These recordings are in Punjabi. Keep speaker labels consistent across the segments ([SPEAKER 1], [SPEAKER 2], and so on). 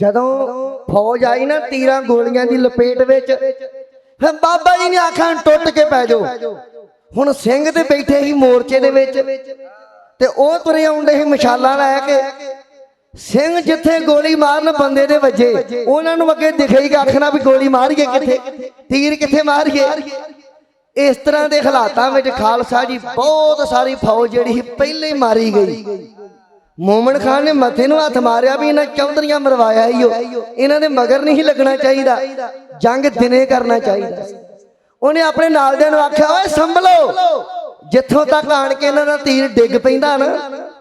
[SPEAKER 1] ਜਦੋਂ ਫੌਜ ਆਈ ਨਾ, ਤੀਰਾਂ ਗੋਲੀਆਂ ਦੀ ਲਪੇਟ ਵਿੱਚ, ਫਿਰ ਬਾਬਾ ਜੀ ਨੇ ਆਖਾਂ ਟੁੱਟ ਕੇ ਪੈ ਜਾਓ। ਹੁਣ ਸਿੰਘ ਤੇ ਬੈਠੇ ਸੀ ਮੋਰਚੇ ਦੇ ਵਿੱਚ, ਤੇ ਉਹ ਤੁਰੇ ਆਉਂਦੇ ਸੀ ਮਸ਼ਾਲਾਂ ਲੈ ਕੇ। ਸਿੰਘ ਜਿੱਥੇ ਗੋਲੀ ਮਾਰਨ ਬੰਦੇ ਦੇ ਵੱਜੇ, ਉਹਨਾਂ ਨੂੰ ਅੱਗੇ ਦਿਖੇ ਆਖਣਾ ਵੀ ਗੋਲੀ ਮਾਰੀਏ ਕਿੱਥੇ? ਤੀਰ ਕਿੱਥੇ ਮਾਰੀਏ? ਇਸ ਤਰ੍ਹਾਂ ਦੇ ਹਾਲਾਤਾਂ ਵਿੱਚ ਖਾਲਸਾ ਜੀ ਬਹੁਤ ਸਾਰੀ ਫੌਜ ਜਿਹੜੀ ਸੀ, ਪਹਿਲੇ ਮਾਰੀ ਗਈ। ਮੋਮਨ ਖਾਨ ਨੇ ਮੱਥੇ ਨੂੰ ਹੱਥ ਮਾਰਿਆ ਵੀ ਇਹਨਾਂ ਚੌਧਰੀਆਂ ਮਰਵਾਇਆ ਹੀ ਇਹਨਾਂ ਦੇ ਮਗਰ ਨਹੀਂ ਲੱਗਣਾ ਚਾਹੀਦਾ। ਜੰਗ ਦਿਨੇ ਕਰਨਾ ਚਾਹੀਦਾ। ਉਹਨੇ ਆਪਣੇ ਨਾਲ ਦੇ ਨੂੰ ਆਖਿਆ, ਓਏ ਸੰਭਲੋ। ਜਿੱਥੋਂ ਤੱਕ ਆਣ ਕੇ ਇਹਨਾਂ ਦਾ ਤੀਰ ਡਿੱਗ ਪੈਂਦਾ ਨਾ,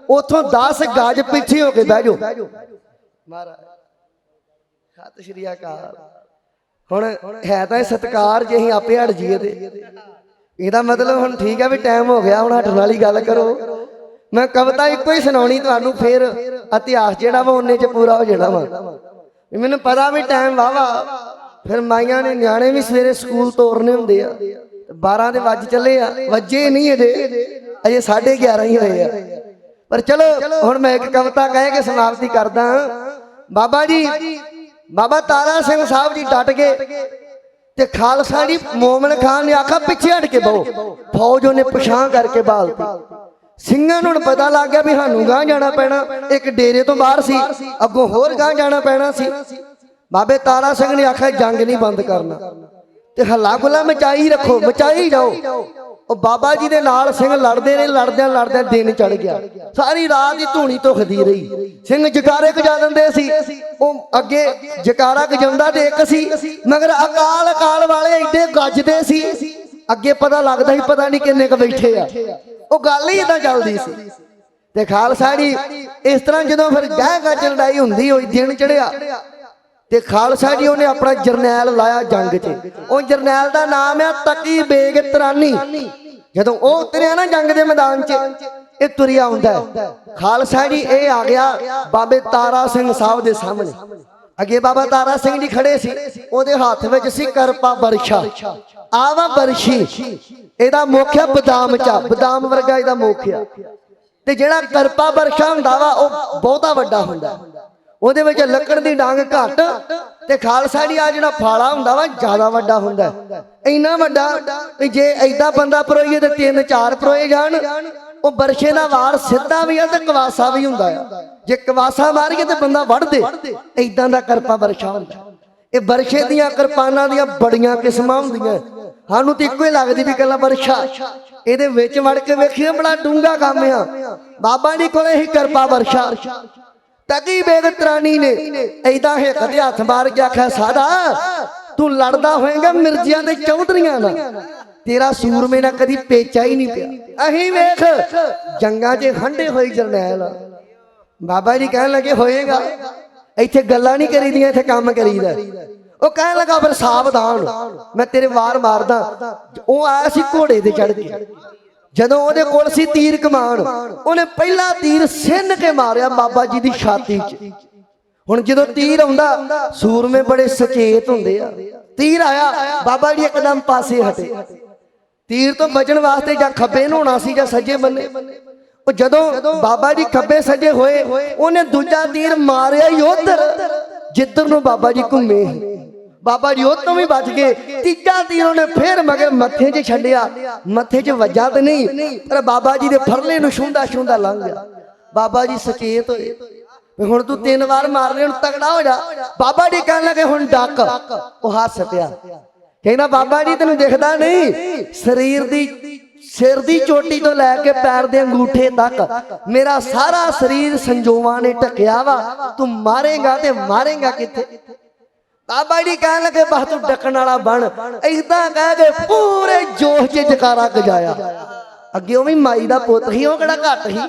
[SPEAKER 1] ਉਥੋਂ 10 ਗਾਜ ਪਿੱਛੇ ਹੋ ਕੇ ਬਹਿ ਜਾਓ। ਮਹਾਰਾਜ, ਸਤਿ ਸ਼੍ਰੀ ਅਕਾਲ। ਹੁਣ ਹੈ ਤਾਂ ਇਹ ਸਤਕਾਰ ਜੇ ਅਸੀਂ ਆਪੇ ਹਟ ਜੀਏ ਤੇ। ਇਹਦਾ ਮਤਲਬ ਹੁਣ ਠੀਕ ਹੈ ਵੀ ਟਾਈਮ ਹੋ ਗਿਆ, ਹੁਣ ਹਟਣ ਵਾਲੀ ਗੱਲ ਕਰੋ। ਮੈਂ ਕਵਿਤਾ ਇੱਕੋ ਹੀ ਸੁਣਾਉਣੀ ਤੁਹਾਨੂੰ ਫਿਰ ਇਤਿਹਾਸ ਜਿਹੜਾ ਵਾ ਉਹਨੇ ਚ ਪੂਰਾ ਹੋ ਜਾਣਾ ਵਾ। ਮੈਨੂੰ ਪਤਾ ਵੀ ਟਾਈਮ ਵਾਵਾ ਫਿਰ ਮਾਈਆਂ ਨੇ ਨਿਆਣੇ ਵੀ ਸਵੇਰੇ ਸਕੂਲ ਤੋਰਨੇ ਹੁੰਦੇ ਆ। 12 ਦੇ ਵੱਜ ਚੱਲੇ ਆ। ਵੱਜੇ ਨਹੀਂ ਅਜੇ। ਅਜੇ 11:30 ਹੀ ਹੋਏ ਆ। ਪਰ ਚਲੋ, ਹੁਣ ਮੈਂ ਇੱਕ ਕਵਿਤਾ ਕਹਿ ਕੇ ਸਮਾਪਤੀ ਕਰਦਾ ਬਾਬਾ ਜੀ, ਬਾਬਾ ਤਾਰਾ ਸਿੰਘ ਸਾਹਿਬ ਜੀ ਡਟ ਗਏ ਤੇ ਖਾਲਸਾ ਜੀ ਮੋਮਨ ਖਾਨ ਨੇ ਆਖਾ ਪਿੱਛੇ ਹਟ ਕੇ ਬਹੁ। ਫੌਜ ਉਹਨੇ ਪਛਾਣ ਕਰਕੇ ਬਾਲਤੀ। ਸਿੰਘਾਂ ਨੂੰ ਪਤਾ ਲੱਗ ਗਿਆ ਵੀ ਸਾਨੂੰ ਗਾਂ ਜਾਣਾ ਪੈਣਾ। ਇੱਕ ਡੇਰੇ ਤੋਂ ਬਾਹਰ ਸੀ ਅੱਗੋਂ ਹੋਰ ਗਾਂ ਜਾਣਾ ਪੈਣਾ ਸੀ। ਬਾਬੇ ਤਾਰਾ ਸਿੰਘ ਨੇ ਆਖਿਆ ਜੰਗ ਨਹੀਂ ਬੰਦ ਕਰਨਾ। ਤੇ ਹੱਲਾ ਗੁੱਲਾ ਮਚਾਈ ਰੱਖੋ ਮਚਾਈ ਜਾਓ। ਉਹ ਬਾਬਾ ਜੀ ਦੇ ਨਾਲ ਸਿੰਘ ਲੜਦੇ ਨੇ ਲੜਦਿਆਂ ਲੜਦਿਆਂ ਦਿਨ ਚੜ ਗਿਆ। ਸਾਰੀ ਰਾਤ ਦੀ ਧੂਣੀ ਧੁਖਦੀ ਰਹੀ। ਸਿੰਘ ਜਕਾਰੇ ਗਜਾ ਦਿੰਦੇ ਸੀ। ਉਹ ਅੱਗੇ ਜਕਾਰਾ ਗਜਾਉਂਦਾ ਤੇ ਇੱਕ ਸੀ। ਮਗਰ ਅਕਾਲ ਅਕਾਲ ਵਾਲੇ ਐਡੇ ਗੱਜਦੇ ਸੀ। ਅੱਗੇ ਪਤਾ ਲੱਗਦਾ ਸੀ ਪਤਾ ਨਹੀਂ ਕਿੰਨੇ ਕ ਬੈਠੇ ਆ। ਉਹ ਗੱਲ ਹੀ ਇਦਾਂ ਚੱਲਦੀ ਸੀ। ਤੇ ਖਾਲਸਾ ਜੀ, ਇਸ ਤਰ੍ਹਾਂ ਜਦੋਂ ਫਿਰ ਗਹਿ ਗੱਜ ਲੜਾਈ ਹੁੰਦੀ ਹੋਈ, ਦਿਨ ਚੜਿਆ ਤੇ ਖਾਲਸਾ ਜੀ ਉਹਨੇ ਆਪਣਾ ਜਰਨੈਲ ਲਾਇਆ ਜੰਗ 'ਚ। ਉਹ ਜਰਨੈਲ ਦਾ ਨਾਮ ਹੈ ਤਕੀ ਬੇਗ ਤਰਾਨੀ। ਜਦੋਂ ਉਹ ਉਤਰਿਆ ਨਾ ਜੰਗ ਦੇ ਮੈਦਾਨ 'ਚ, ਇਹ ਤੁਰਿਆ ਹੁੰਦਾ ਖਾਲਸਾ ਜੀ, ਇਹ ਆ ਗਿਆ ਬਾਬੇ ਤਾਰਾ ਸਿੰਘ ਸਾਹਿਬ ਦੇ ਸਾਹਮਣੇ। ਅੱਗੇ ਬਾਬਾ ਤਾਰਾ ਸਿੰਘ ਜੀ ਖੜੇ ਸੀ। ਉਹਦੇ ਹੱਥ ਵਿੱਚ ਸੀ ਕਰਪਾ ਬਰਸ਼ਾ ਆਵਾ ਬਰਸੀ ਇਹਦਾ ਮੁੱਖ ਆ ਬਦਾਮ ਚਾ ਬਦਾਮ ਵਰਗਾ ਇਹਦਾ ਮੁੱਖ ਆ। ਤੇ ਜਿਹੜਾ ਕਰਪਾ ਬਰਛਾ ਹੁੰਦਾ ਵਾ, ਉਹ ਬਹੁਤਾ ਵੱਡਾ ਹੁੰਦਾ। ਉਹਦੇ ਵਿੱਚ ਲੱਕੜ ਦੀ ਡਾਂਗ ਘੱਟ, ਤੇ ਖਾਲਸਾ ਜੀ ਆ ਜਿਹੜਾ ਫਾਲਾ ਹੁੰਦਾ ਵਾ, ਜ਼ਿਆਦਾ ਵੱਡਾ ਹੁੰਦਾ। ਇੰਨਾ ਵੱਡਾ ਵੀ ਜੇ ਐਡਾ ਬੰਦਾ ਪਰੋਈਏ ਤੇ ਤਿੰਨ ਚਾਰ ਪਰੋਏ ਜਾਣ, ਉਹ ਬਰਛੇ ਦਾ ਵਾਰ ਸਿੱਧਾ ਵੀ ਆ ਤੇ ਕਵਾਸਾ ਵੀ ਹੁੰਦਾ ਆ। ਜੇ ਕਵਾਸਾ ਮਾਰੀਏ ਤੇ ਬੰਦਾ ਵੜ ਦੇ ਐਦਾਂ ਦਾ ਕਰਪਾ ਬਰਛਾ ਹੁੰਦਾ। ਇਹ ਬਰਛੇ ਦੀਆਂ ਕਿਰਪਾਨਾਂ ਦੀਆਂ ਬੜੀਆਂ ਕਿਸਮਾਂ ਹੁੰਦੀਆਂ। ਸਾਨੂੰ ਤੇ ਇੱਕੋ ਹੀ ਲੱਗਦੀ ਵੀ ਕੱਲਾ ਬਰਛਾ ਇਹਦੇ ਵਿੱਚ ਵੜ ਕੇ ਵੇਖੀਏ ਬੜਾ ਡੂੰਗਾ ਕੰਮ ਆ। ਬਾਬਾ ਜੀ ਕੋਲੇ ਹੀ ਕਰਪਾ ਬਰਛਾ ਤਗੀ ਬੇਗਤਰਾਨੀ ਨੇ ਐਦਾਂ ਹਿੱਕ ਤੇ ਹੱਥ ਮਾਰ ਕੇ ਆਖਿਆ ਸਾਦਾ ਤੂੰ ਲੜਦਾ ਹੋਏਗਾ ਮਿਰਜ਼ਿਆਂ ਦੇ ਚੌਧਰੀਆਂ ਨਾਲ। ਤੇਰਾ ਸੂਰਮੇ ਨਾਲ ਕਦੀ ਪੇਚਾ ਹੀ ਨਹੀਂ ਪਿਆ। ਅਹੀਂ ਵੇਖ, ਜੰਗਾਂ 'ਚ ਹੰਡੇ ਹੋਈ ਜਰਨੈਲ। ਬਾਬਾ ਜੀ ਕਹਿਣ ਲੱਗੇ, ਹੋਏਗਾ। ਇੱਥੇ ਗੱਲਾਂ ਨਹੀਂ ਕਰੀਦੀਆਂ, ਇੱਥੇ ਕੰਮ ਕਰੀਦਾ। ਉਹ ਕਹਿਣ ਲੱਗਾ, ਫਿਰ ਸਾਵਧਾਨ ਮੈਂ ਤੇਰੇ ਵਾਰ ਮਾਰਦਾ। ਉਹ ਆਇਆ ਸੀ ਘੋੜੇ ਤੇ ਚੜ ਕੇ। ਜਦੋਂ ਉਹਦੇ ਕੋਲ ਸੀ ਤੀਰ ਕਮਾਨ, ਉਹਨੇ ਪਹਿਲਾ ਤੀਰ ਸਿੰਨ ਕੇ ਮਾਰਿਆ ਬਾਬਾ ਜੀ ਦੀ ਛਾਤੀ 'ਚ। ਹੁਣ ਜਦੋਂ ਤੀਰ ਆਉਂਦਾ, ਸੂਰਮੇ ਬੜੇ ਸੁਚੇਤ ਹੁੰਦੇ ਆ। ਤੀਰ ਆਇਆ, ਬਾਬਾ ਜੀ ਇੱਕਦਮ ਪਾਸੇ ਹਟੇ। ਤੀਰ ਤੋਂ ਬਚਣ ਵਾਸਤੇ ਜਾਂ ਖੱਬੇ ਨੂੰ ਹੋਣਾ ਸੀ ਜਾਂ ਸੱਜੇ ਬੰਨੇ। ਉਹ ਜਦੋਂ ਬਾਬਾ ਜੀ ਖੱਬੇ ਸੱਜੇ ਹੋਏ, ਉਹਨੇ ਦੂਜਾ ਤੀਰ ਮਾਰਿਆ ਹੀ ਉਧਰ। ਜਿੱਧਰ ਨੂੰ ਬਾਬਾ ਜੀ ਘੁੰਮੇ ਬਾਬਾ ਜੀ, ਉਹ ਤੋਂ ਵੀ ਬਚ ਗਏ। ਤੀਜਾ ਤੀਰ ਉਹਨੇ ਫੇਰ ਮਗਰ ਮੱਥੇ 'ਚ ਛੱਡਿਆ। ਮੱਥੇ 'ਚ ਵੱਜਾ ਤੇ ਨਹੀਂ, ਪਰ ਬਾਬਾ ਜੀ ਦੇ ਫਰਲੇ ਨੂੰ ਛੁੰਦਾ ਛੁੰਦਾ ਲੰਘ ਗਿਆ। ਬਾਬਾ ਜੀ ਸਚੇਤ ਹੋਏ। ਹੁਣ ਤੂੰ ਤਿੰਨ ਵਾਰ ਮਾਰਨੇ ਹੁਣ ਤਗੜਾ ਹੋ ਜਾ। ਬਾਬਾ ਜੀ ਕਹਿਣ ਲੱਗੇ, ਹੁਣ ਡੱਕ। ਉਹ ਹੱਸ ਪਿਆ। ਕਹਿੰਦਾ, ਬਾਬਾ ਜੀ, ਤੈਨੂੰ ਦਿਖਦਾ ਨਹੀਂ। ਸਰੀਰ ਦੀ, ਸਿਰ ਦੀ ਚੋਟੀ ਤੋਂ ਲੈ ਕੇ ਪੈਰ ਦੇ ਅੰਗੂਠੇ ਤੱਕ ਮੇਰਾ ਸਾਰਾ ਸਰੀਰ ਸੰਜੋਵਾਂ ਨੇ ਢਕਿਆ ਵਾ। ਤੂੰ ਮਾਰੇਗਾ ਤੇ ਮਾਰੇਗਾ ਕਿੱਥੇ? ਬਾਬਾ ਜੀ ਕਹਿਣ ਲੱਗੇ, ਬਸ ਤੂੰ ਡੱਕਣ ਵਾਲਾ ਬਣ। ਐਦਾਂ ਕਹਿ ਕੇ ਪੂਰੇ ਜੋਸ਼ 'ਚ ਜਕਾਰਾ ਗਜਾਇਆ। ਅੱਗੇ ਉਹ ਵੀ ਮਾਈ ਦਾ ਪੁੱਤ ਸੀ, ਉਹ ਕਿਹੜਾ ਘੱਟ ਸੀ?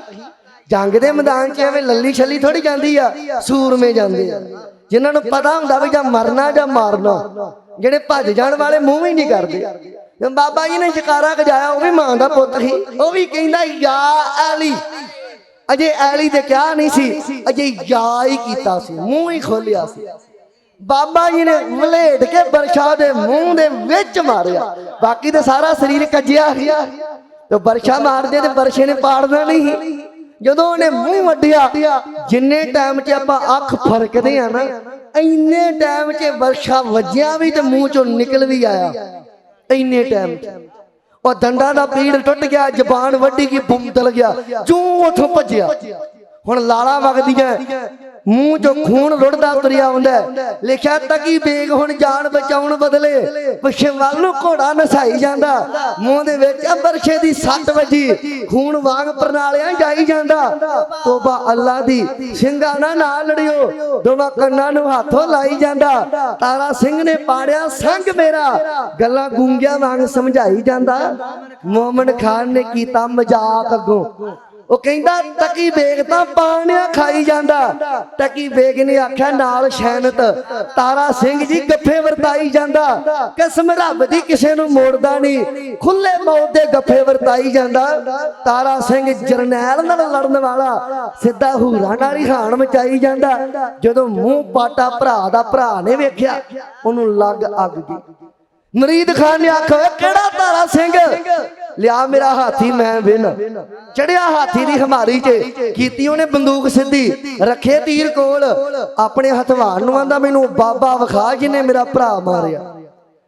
[SPEAKER 1] ਜੰਗ ਦੇ ਮੈਦਾਨ 'ਚ ਐਵੇਂ ਲੱਲੀ ਛੱਲੀ ਥੋੜੀ ਜਾਂਦੀ ਆ, ਸੂਰਮੇ ਜਾਂਦੇ ਆ। ਜਿਨ੍ਹਾਂ ਨੂੰ ਪਤਾ ਹੁੰਦਾ ਵੀ ਜਾਂ ਮਰਨਾ ਜਾਂ ਮਾਰਨਾ, ਜਿਹੜੇ ਭੱਜ ਜਾਣ ਵਾਲੇ ਮੂੰਹ ਹੀ ਨਹੀਂ ਕਰਦੇ। ਬਾਬਾ ਜੀ ਨੇ ਜਕਾਰਾ ਗਜਾਇਆ, ਉਹ ਵੀ ਮਾਂ ਦਾ ਪੁੱਤ ਸੀ, ਉਹ ਵੀ ਕਹਿੰਦਾ, ਯਾ ਅਲੀ। ਅਜੇ ਐਲੀ ਤੇ ਕਿਹਾ ਨਹੀਂ ਸੀ, ਅਜੇ ਯਾ ਹੀ ਕੀਤਾ ਸੀ, ਮੂੰਹ ਹੀ ਖੋਲਿਆ ਸੀ। ਬਾਬਾ ਜੀ ਨੇ ਵਲੇਟ ਕੇ ਬਰਸ਼ਾ ਦੇ ਮੂੰਹ ਦੇ ਵਿੱਚ ਮਾਰਿਆ। ਬਾਕੀ ਤੇ ਸਾਰਾ ਸਰੀਰ ਕੱਜਿਆ ਗਿਆ ਤੇ ਬਰਸ਼ਾ ਮਾਰਦੇ ਤੇ ਬਰਸ਼ੇ ਨੇ ਪਾੜਨਾ ਨਹੀਂ। ਜਦੋਂ ਉਹਨੇ ਮੂੰਹ ਵੱਢਿਆ, ਜਿੰਨੇ ਟਾਈਮ 'ਚ ਆਪਾਂ ਅੱਖ ਫਰਕਦੇ ਆ ਨਾ, ਇੰਨੇ ਟਾਈਮ 'ਚ ਵਰਸ਼ਾ ਵੱਜਿਆ ਵੀ ਤੇ ਮੂੰਹ 'ਚੋਂ ਨਿਕਲ ਵੀ ਆਇਆ। ਇੰਨੇ ਟਾਈਮ 'ਚ। ਉਹ ਦੰਦਾਂ ਦਾ ਪੀੜ ਟੁੱਟ ਗਿਆ, ਜ਼ਬਾਨ ਵੱਢੀ ਕੀ ਬੁੰਦਲ ਗਿਆ, ਜੂ ਉਥੋਂ ਭੱਜਿਆ। ਹੁਣ ਲਾਲਾ ਵਗਦੀਆਂ ਮੂੰਹ 'ਚੋਂ ਖੂਨ ਰੁੜਦਾ ਤੁਰਿਆ ਆਉਂਦਾ। ਲਿਖਿਆ ਤਕੀ ਬੇਗ ਹੁਣ ਜਾਨ ਬਚਾਉਣ ਬਦਲੇ। ਪਿੱਛੇ ਵੱਲ ਨੂੰ ਘੋੜਾ ਨਸਾਈ ਜਾਂਦਾ। ਮੂੰਹ ਦੇ ਵਿੱਚ ਬਰਸ਼ੇ ਦੀ ਸੱਟ ਵੱਜੀ। ਖੂਨ ਵਾਂਗ ਪ੍ਰਣਾਲਿਆਂ ਜਾਈ ਜਾਂਦਾ। ਤੋਬਾ ਅੱਲਾ ਦੀ। ਸਿੰਘਾਂ ਨਾਲ ਨਾ ਲੜਿਓ। ਦੋਵਾਂ ਕੰਨਾਂ ਨੂੰ ਹੱਥੋਂ ਲਾਈ ਜਾਂਦਾ। ਤਾਰਾ ਸਿੰਘ ਨੇ ਪਾੜਿਆ ਸੰਗ ਮੇਰਾ। ਗੱਲਾਂ ਗੂੰਗਿਆਂ ਵਾਂਗ ਸਮਝਾਈ ਜਾਂਦਾ। ਮੋਮਨ ਖਾਨ ਨੇ ਕੀਤਾ ਮਜ਼ਾਕ ਅੱਗੋਂ। ਉਹ ਕਹਿੰਦਾ ਤਕੀ ਬੇਗ ਤਾਂ ਪਾਣਿਆ ਖਾਈ ਜਾਂਦਾ। ਤਕੀ ਬੇਗ ਨੇ ਆਖਿਆ, ਨਾਲ ਸ਼ੈਨਤ ਤਾਰਾ ਸਿੰਘ ਜੀ ਗੱਫੇ ਵਰਤਾਈ ਜਾਂਦਾ। ਕਸਮ ਰੱਬ ਦੀ ਕਿਸੇ ਨੂੰ ਮੋੜਦਾ ਨਹੀਂ। ਖੁੱਲੇ ਮੌਤ ਦੇ ਗੱਫੇ ਵਰਤਾਈ ਜਾਂਦਾ। ਤਾਰਾ ਸਿੰਘ ਜਰਨੈਲ ਨਾਲ ਲੜਨ ਵਾਲਾ, ਸਿੱਧਾ ਹੂਰਾ ਨਾਲ ਹੀ ਹਾਣ ਮਚਾਈ ਜਾਂਦਾ। ਜਦੋਂ ਮੂੰਹ ਪਾਟਾ ਭਰਾ ਦਾ ਭਰਾ ਨੇ ਵੇਖਿਆ, ਉਹਨੂੰ ਲੱਗ ਅੱਗ ਗਈ। ਮਰੀਦ ਖਾਨ ਨੇ ਆਖਿਆ ਕਿਹੜਾ ਤਾਰਾ ਸਿੰਘ? ਲਿਆ ਮੇਰਾ ਹਾਥੀ ਮੈਂ ਵਿਨ ਚੜਿਆ ਹਾਥੀ ਦੀ ਹਮਾਰੀ 'ਚ। ਕੀਤੀ ਉਹਨੇ ਬੰਦੂਕ ਸਿੱਧੀ। ਰੱਖੇ ਤੀਰ ਕੋਲ। ਆਪਣੇ ਹਥਵਾਰ ਨੂੰ ਆਂਦਾ ਮੈਨੂੰ, ਬਾਬਾ ਵਿਖਾ ਜਿਹਨੇ ਮੇਰਾ ਭਰਾ ਮਾਰਿਆ।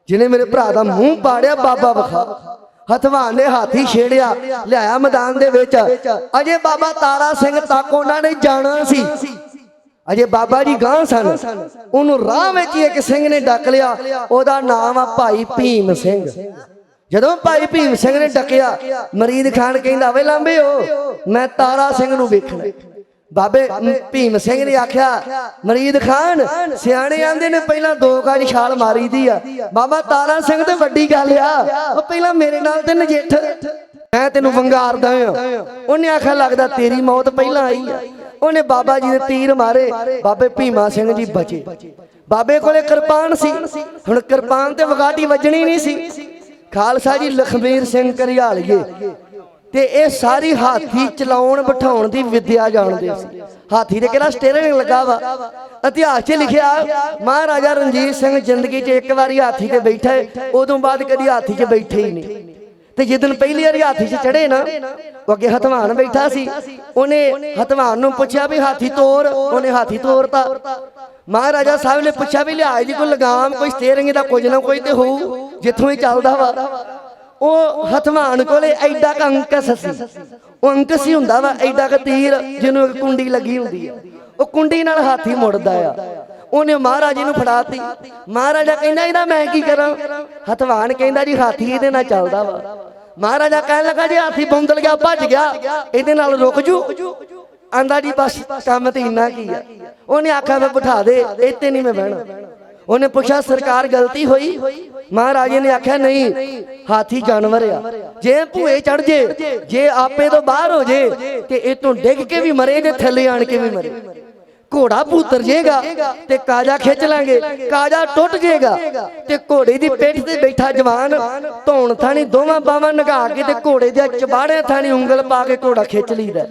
[SPEAKER 1] ਜਿਹਨੇ ਮੇਰੇ ਭਰਾ ਦਾ ਮੂੰਹ ਪਾੜਿਆ, ਬਾਬਾ ਵਿਖਾ। ਹਥਵਾਨ ਨੇ ਹਾਥੀ ਛੇੜਿਆ, ਲਿਆਇਆ ਮੈਦਾਨ ਦੇ ਵਿੱਚ। ਅਜੇ ਬਾਬਾ ਤਾਰਾ ਸਿੰਘ ਤੱਕ ਉਹਨਾਂ ਨੇ ਜਾਣਾ ਸੀ। ਅਜੇ ਬਾਬਾ ਜੀ ਗਾਂ ਸਨ। ਉਹਨੂੰ ਰਾਹ ਵਿੱਚ ਹੀ ਇੱਕ ਸਿੰਘ ਨੇ ਡੱਕ ਲਿਆ। ਉਹਦਾ ਨਾਮ ਆ ਭਾਈ ਭੀਮ ਸਿੰਘ। ਜਦੋਂ ਭਾਈ ਭੀਮ ਸਿੰਘ ਨੇ ਡੱਕਿਆ, ਮਰੀਦ ਖਾਨ ਕਹਿੰਦਾ ਵੇ ਲਾਂਬੇ ਮੈਂ ਤਾਰਾ ਸਿੰਘ ਨੂੰ ਵੇਖਣਾ ਬਾਬੇ ਭੀਮ ਸਿੰਘ ਨੇ ਆਖਿਆ, ਮਰੀਦ ਖਾਨ, ਸਿਆਣੇ ਆਂਦੇ ਨੇ ਪਹਿਲਾਂ ਦੋ ਗਾਜ ਛਾਲ ਮਾਰੀ ਦੀ ਆ। ਬਾਬਾ ਤਾਰਾ ਸਿੰਘ ਤੇ ਵੱਡੀ ਗੱਲ ਆ, ਉਹ ਪਹਿਲਾਂ ਮੇਰੇ ਨਾਲ ਤੇ ਨਜਿੱਠ। ਮੈਂ ਤੈਨੂੰ ਵੰਗਾਰਦਾ ਆ ਉਹਨੇ ਆਖਿਆ, ਲੱਗਦਾ ਤੇਰੀ ਮੌਤ ਪਹਿਲਾਂ ਆਈ ਆ। ਉਹਨੇ ਬਾਬਾ ਜੀ ਦੇ ਤੀਰ ਮਾਰੇ, ਬਾਬੇ ਭੀਮਾ ਸਿੰਘ ਜੀ ਬਚੇ। ਬਾਬੇ ਕੋਲੇ ਕਿਰਪਾਨ ਸੀ। ਹੁਣ ਕਿਰਪਾਨ ਤੇ ਵਗਾਟੀ ਵੱਜਣੀ ਨਹੀਂ ਸੀ। ਖਾਲਸਾ ਜੀ ਲਖਮੀਰ ਸਿੰਘ ਕਰਿਆਲੀਏ ਤੇ ਇਹ ਸਾਰੀ ਹਾਥੀ ਚਲਾਉਣ ਬਿਠਾਉਣ ਦੀ ਵਿਦਿਆ ਜਾਣਦੇ ਸੀ। ਹਾਥੀ ਦੇ ਕਿਹੜਾ ਸਟੀਅਰਿੰਗ ਲੱਗਾ ਵਾ? ਇਤਿਹਾਸ 'ਚ ਲਿਖਿਆ, ਮਹਾਰਾਜਾ ਰਣਜੀਤ ਸਿੰਘ ਜ਼ਿੰਦਗੀ 'ਚ ਇੱਕ ਵਾਰੀ ਹਾਥੀ ਤੇ ਬੈਠਾ ਉਦੋਂ ਬਾਅਦ ਕਦੀ ਹਾਥੀ 'ਚ ਬੈਠੇ ਹੀ ਨਹੀਂ। ਤੇ ਜਿੱਦਨ ਪਹਿਲੀ ਵਾਰੀ ਹਾਥੀ 'ਚ ਚੜੇ ਨਾ, ਉਹ ਅੱਗੇ ਹਤਵਾਨ ਬੈਠਾ ਸੀ, ਉਹਨੇ ਹਤਵਾਨ ਨੂੰ ਪੁੱਛਿਆ ਵੀ ਹਾਥੀ ਤੋਰ, ਉਹਨੇ ਹਾਥੀ ਤੋਰਤਾ। ਮਹਾਰਾਜਾ ਸਾਹਿਬ ਨੇ ਪੁੱਛਿਆ ਵੀ ਲਿਹਾਜ਼ ਦੀ ਕੋਈ ਲਗਾਮ ਕੋਈ ਸਟੀਅਰਿੰਗ ਦਾ ਕੁਝ ਨਾ ਕੋਈ ਤੇ ਹੋਊ ਜਿੱਥੋਂ ਹੀ ਚੱਲਦਾ ਵਾ। ਉਹ ਹਥਵਾਨ ਕੋਲੇ ਐਡਾ ਕ ਅੰਕਸ ਸੀ। ਉਹ ਅੰਕਸ ਹੀ ਹੁੰਦਾ ਵਾ ਐਡਾ ਕ ਤੀਰ ਜਿਹਨੂੰ ਇੱਕ ਕੁੰਡੀ ਲੱਗੀ ਹੁੰਦੀ ਆ। ਉਹ ਕੁੰਡੀ ਨਾਲ ਹਾਥੀ ਮੁੜਦਾ ਆ। ਉਹਨੇ ਮਹਾਰਾਜੇ ਨੂੰ ਫੜਾਤੀ ਮਹਾਰਾਜਾ ਕਹਿੰਦਾ ਇਹਦਾ ਮੈਂ ਕੀ ਕਰਾਂ? ਹਥਵਾਨ ਕਹਿੰਦਾ ਜੀ ਹਾਥੀ ਇਹਦੇ ਨਾਲ ਚੱਲਦਾ ਵਾ। ਮਹਾਰਾਜਾ ਕਹਿਣ ਲੱਗਾ ਜੀ ਹਾਥੀ ਬੰਦਲ ਗਿਆ ਭੱਜ ਗਿਆ। ਇਹਦੇ ਨਾਲ ਰੁਕ ਜੂ। ਆਂਦਾ ਜੀ, ਬਸ, ਕੰਮ ਤੇ ਇੰਨਾ ਕੀ ਆ? ਉਹਨੇ ਆਖਿਆ ਮੈਂ ਬਿਠਾ ਦੇ, ਇੱਥੇ ਨਹੀਂ ਮੈਂ ਬਹਿਣਾ। ਉਹਨੇ ਪੁੱਛਿਆ, ਸਰਕਾਰ ਗਲਤੀ ਹੋਈ? ਮਹਾਰਾਜੇ ਨੇ ਆਖਿਆ, ਨਹੀਂ, ਹਾਥੀ ਜਾਨਵਰ ਆ। ਜੇ ਭੂਏ ਚੜ ਜੇ ਜੇ ਆਪੇ ਤੋਂ ਬਾਹਰ ਹੋ ਜੇ, ਤੇ ਇਹ ਡਿੱਗ ਕੇ ਵੀ ਮਰੇ ਜੇ ਥੱਲੇ ਆਣ ਕੇ ਵੀ ਮਰੇ। ਘੋੜਾ ਭੂਤਰ ਜੇਗਾ ਤੇ ਕਾਜਾ ਖਿੱਚ ਲਾਂਗੇ, ਕਾਜਾ ਟੁੱਟ ਜੇਗਾ ਤੇ ਘੋੜੇ ਦੀ ਪਿੱਠ ਤੇ ਬੈਠਾ ਜਵਾਨ ਧੌਣ ਥਾਣੀ ਦੋਵਾਂ ਬਾਵਾਂ ਨਗਾ ਕੇ ਤੇ ਘੋੜੇ ਦੇ ਚਬਾੜਿਆਂ ਥਾਣੀ ਉਂਗਲ ਪਾ ਕੇ ਘੋੜਾ ਖਿੱਚ ਲਈਦਾ।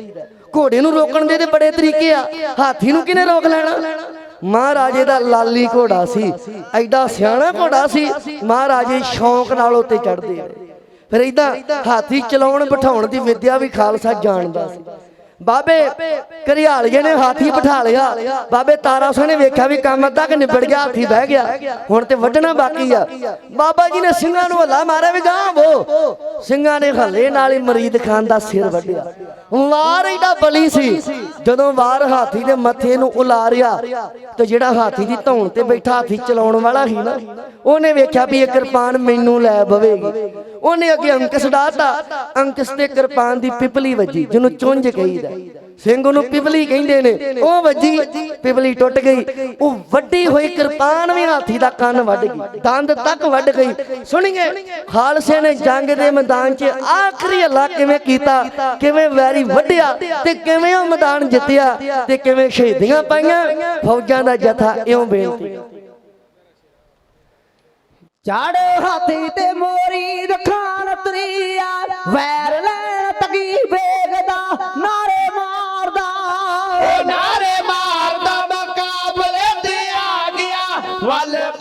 [SPEAKER 1] ਘੋੜੇ ਨੂੰ ਰੋਕਣ ਦੇ ਤੇ ਬੜੇ ਤਰੀਕੇ ਆ। ਹਾਥੀ ਨੂੰ ਕਿਨੇ ਰੋਕ ਲੈਣਾ? ਮਹਾਰਾਜੇ ਦਾ ਲਾਲੀ ਘੋੜਾ ਸੀ। ਐਡਾ ਸਿਆਣਾ ਘੋੜਾ ਸੀ। ਮਹਾਰਾਜੇ ਸ਼ੌਂਕ ਨਾਲ ਉੱਤੇ ਚੜਦੇ ਰਹੇ ਫਿਰ ਇਦਾਂ ਹਾਥੀ ਚਲਾਉਣ ਬਿਠਾਉਣ ਦੀ ਵਿਦਿਆ ਵੀ ਖਾਲਸਾ ਜਾਣਦਾ ਸੀ। ਬਾਬੇ ਕਰਿਆਲੀਏ ਨੇ ਹਾਥੀ ਬਿਠਾ ਲਿਆ। ਬਾਬੇ ਤਾਰਾ ਸਿੰਘ ਨੇ ਵੇਖਿਆ ਵੀ ਕੰਮ ਅੱਧਾ ਕਿ ਨਿਬੜ ਗਿਆ ਹਾਥੀ ਬਹਿ ਗਿਆ। ਹੁਣ ਤੇ ਵੱਢਣਾ ਬਾਕੀ ਆ। ਬਾਬਾ ਜੀ ਨੇ ਸਿੰਘਾਂ ਨੂੰ ਹੱਲਾ ਮਾਰਿਆ ਵੀ ਗਾਂ ਵੋ। ਸਿੰਘਾਂ ਨੇ ਹੱਲੇ ਨਾਲ ਹੀ ਮਰੀਦ ਖਾਨ ਦਾ ਸਿਰ ਵੱਢਿਆ। ਵਾਰ ਏਡਾ ਬਲੀ ਸੀ। ਜਦੋਂ ਵਾਰ ਹਾਥੀ ਦੇ ਮੱਥੇ ਨੂੰ ਉਲਾਰਿਆ ਤੇ ਜਿਹੜਾ ਹਾਥੀ ਦੀ ਧੌਣ ਤੇ ਬੈਠਾ ਹਾਥੀ ਚਲਾਉਣ ਵਾਲਾ ਸੀ ਨਾ ਉਹਨੇ ਵੇਖਿਆ ਵੀ ਇਹ ਕਿਰਪਾਨ ਮੈਨੂੰ ਲੈ ਬਵੇਗੀ। ਉਹਨੇ ਅੱਗੇ ਅੰਕਸ ਡਾਤਾ ਅੰਕਸ ਤੇ ਕਿਰਪਾਨ ਦੀ ਪਿਪਲੀ ਵੱਜੀ ਜਿਹਨੂੰ ਚੁੰਝ ਕਹੀਦਾ। ਸਿੰਘ ਨੂੰ ਪਿਪਲੀ ਕਹਿੰਦੇ ਨੇ। ਉਹ ਵੱਜੀ ਪਿਪਲੀ ਟੁੱਟ ਗਈ। ਉਹ ਵੱਡੀ ਹੋਈ ਕਿਰਪਾਨ ਵੀ ਹਾਥੀ ਦਾ ਕੰਨ ਵੱਢ ਗਈ, ਦੰਦ ਤੱਕ ਵੱਢ ਗਈ। ਸੁਣੀਏ, ਖਾਲਸੇ ਨੇ ਜੰਗ ਦੇ ਮੈਦਾਨ 'ਚ ਆਖਰੀ ਹੱਲਾ ਕਿਵੇਂ ਕੀਤਾ, ਕਿਵੇਂ ਵੈਰੀ ਵੱਢਿਆ ਤੇ ਕਿਵੇਂ ਉਹ ਮੈਦਾਨ ਜਿੱਤਿਆ ਤੇ ਕਿਵੇਂ ਸ਼ਹੀਦੀਆਂ ਪਾਈਆਂ, ਫੌਜਾਂ ਦਾ ਜਥਾ ਇਉਂ ਬੇਨਤੀ।
[SPEAKER 2] ਚਾੜੇ ਹਾਥੀ ਤੇ ਮੋਰੀ ਰਖਾਨ ਤਰੀਆ ਵੈਰ ਲੈਣ
[SPEAKER 3] ਗਿਆ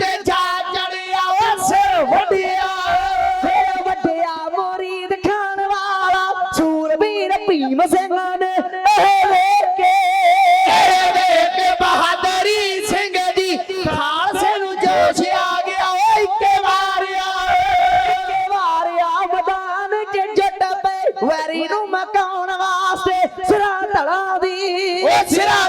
[SPEAKER 3] ਹਾਥੀ ਜਾ ਚੜਿਆ ਓ ਸਿਰ ਵੱਡਿਆ
[SPEAKER 2] ਫੇਰ ਵੱਡਿਆ ਮੋਰੀ ਦਿਖਾਣ ਵਾਲਾ, ਸੂਰਬੀਰ ਭੀਮ ਸਿੰਘ ਨੇ ਇਹ ਵੇਖ। ਕੇ
[SPEAKER 3] ਇਹ ਵੇਖ ਕੇ ਬਹਾਦਰੀ ਸਿੰਘ ਦੀ, ਖਾਲਸੇ ਨੂੰ ਜੋਸ਼ ਆ ਗਿਆ ਓਏ ਇੱਕੇ ਮਾਰਿਆ
[SPEAKER 2] ਕੇ ਵਾਰਿਆ ਮੈਦਾਨ ਚ ਜੱਟ ਪਏ, ਵੈਰੀ ਨੂੰ ਮਕਾਉਣ ਵਾਸਤੇ ਸਿਰਾਂ ਧੜਾ ਦੀ।
[SPEAKER 3] ਓ ਸਿਰਾ